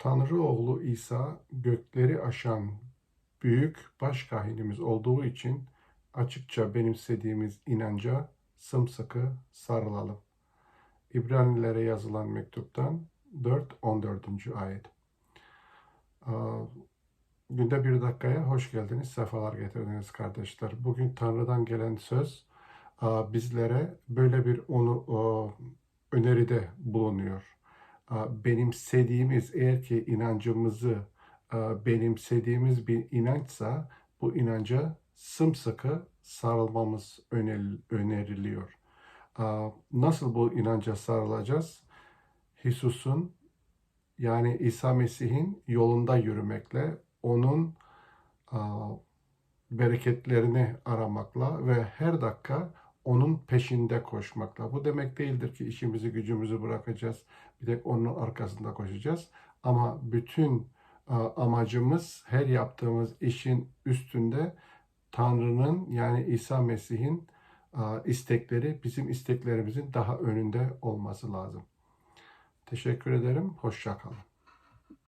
Tanrı oğlu İsa gökleri aşan büyük başkahinimiz olduğu için açıkça benimsediğimiz inanca sımsıkı sarılalım. İbranilere yazılan mektuptan 4-14. ayet. Günde bir dakikaya hoş geldiniz, sefalar getirdiniz kardeşler. Bugün Tanrı'dan gelen söz bizlere böyle bir onu öneride bulunuyor. Benimsediğimiz, eğer ki inancımızı benimsediğimiz bir inançsa bu inanca sımsıkı sarılmamız öner- öneriliyor. Nasıl bu inanca sarılacağız? Hisus'un yani İsa Mesih'in yolunda yürümekle, onun bereketlerini aramakla ve her dakika onun peşinde koşmakla. Bu demek değildir ki işimizi gücümüzü bırakacağız, bir tek onun arkasında koşacağız. Ama bütün aa, amacımız her yaptığımız işin üstünde Tanrı'nın yani İsa Mesih'in aa, istekleri bizim isteklerimizin daha önünde olması lazım. Teşekkür ederim. Hoşça kalın.